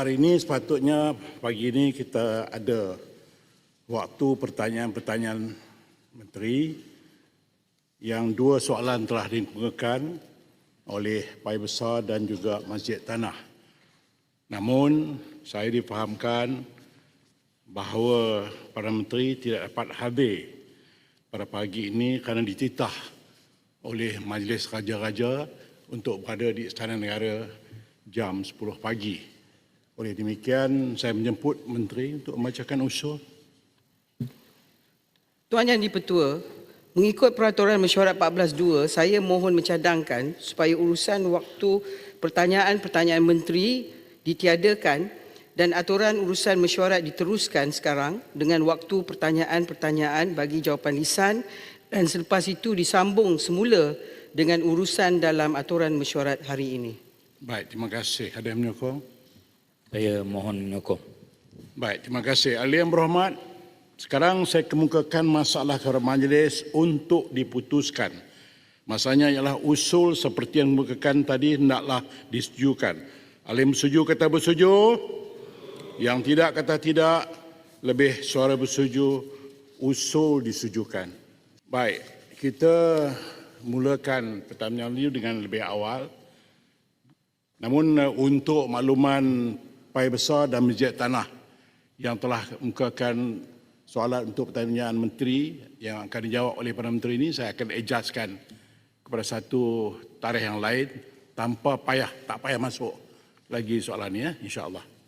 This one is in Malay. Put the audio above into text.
hari ini sepatutnya pagi ini kita ada waktu pertanyaan-pertanyaan menteri yang dua soalan telah dikemukakan oleh Pai Besar dan juga Masjid Tanah. Namun saya difahamkan bahawa para menteri tidak dapat hadir pada pagi ini kerana dititah oleh Majlis Raja-Raja untuk berada di Istana Negara jam 10 pagi. Oleh demikian, saya menjemput menteri untuk membacakan usul. Tuan Yang di-Pertua, mengikut peraturan mesyuarat 14.2, saya mohon mencadangkan supaya urusan waktu pertanyaan-pertanyaan menteri ditiadakan dan aturan urusan mesyuarat diteruskan sekarang dengan waktu pertanyaan-pertanyaan bagi jawapan lisan dan selepas itu disambung semula dengan urusan dalam aturan mesyuarat hari ini. Baik, terima kasih. Ada yang menyokong? Saya mohon menyokong. Baik, terima kasih. Ahli yang berhormat, sekarang saya kemukakan masalah kepada majlis untuk diputuskan. Masanya ialah usul seperti yang kemukakan tadi hendaklah disetujukan. Ahli yang bersetuju kata bersetuju. Yang tidak kata tidak. Lebih suara bersetuju. Usul disetujukan. Baik, kita mulakan pertanyaan ini dengan lebih awal. Namun uh, untuk makluman Pai Besar dan Masjid Tanah yang telah mukakan soalan untuk pertanyaan menteri yang akan dijawab oleh para menteri ini saya akan adjustkan kepada satu tarikh yang lain tanpa payah tak payah masuk lagi soalan ini ya insyaallah.